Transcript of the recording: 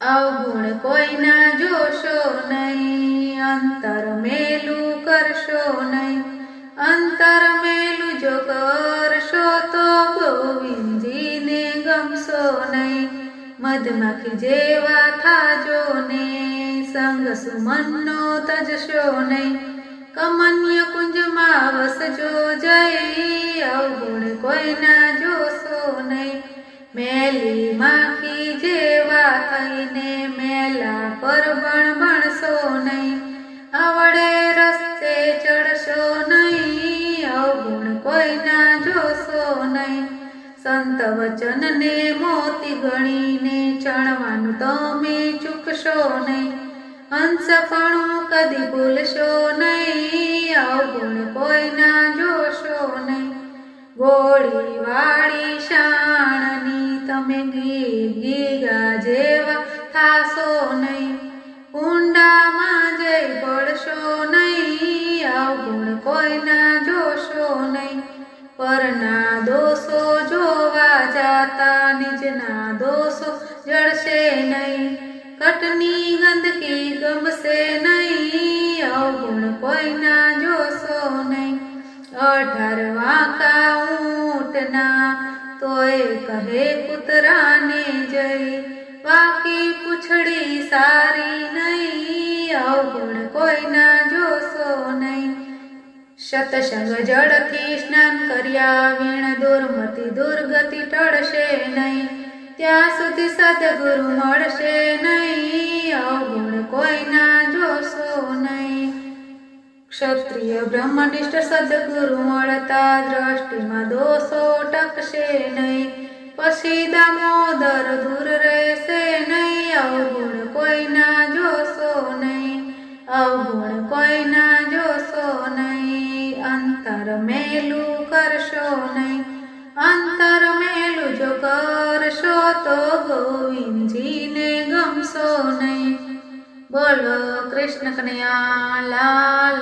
અવગુણ કોઈના જોશો નહીં, અંતર મેલું કરશો નહીં. અંતર મેલું જો કરશો તો ગોવિંદજીને ગમશો નહીં. મધમાખી જેવા થાજો ને સંગ સુમનનો તજશો નહીં. કમન્ય કુંજમાં વસજો જઈ અવગુણ કોઈના જોશો નહીં. મેલીમાં થઈને મેલા પર ભણ ભણશો નહીં. આવડે રસ્તે ચડશો નહીં. અવગુણ કોઈના જોશો નહીં. સંત વચનને મોતી ગણીને ચણવાનું તમે ચૂકશો નહીં. હંસપણું કદી ભૂલશો નહીં. કોઈના જોશો નહીં, પરના દોષો જોવા જાતા નિજના દોષો જળશે નહીં. કટની ગંદકી ગમશે નહીં, અવગુણ કોઈના જોશો નહીં. અઢાર વાંકા ઊંટના તોય કહે કૂતરાને જઈ બાકી પૂછડી સારી નહીં, અવગુણ કોઈના સતસંગ જળથી સ્નાન કર્યા, વીણ દુર્મતિ દુર્ગતિ ટળશે નહીં. ત્યાં સુધી સદગુરુ મળશે નહીં, અવગુણ કોઈના જોશો નહીં. ક્ષત્રિય બ્રહ્મનિષ્ઠ સદગુરુ મળતા દ્રષ્ટિમાં દોષો ટકશે નહીં. પછી દામોદર દૂર રહેશે નહીં, અવગુણ કોઈના જોશો નહીં. અવગુણ કોઈના મેલું કરશો નહીં અંતર મેલું જો કરશો તો ગોવિંદજીને ગમશો નહીં બોલો કૃષ્ણ કનૈયા, લાલ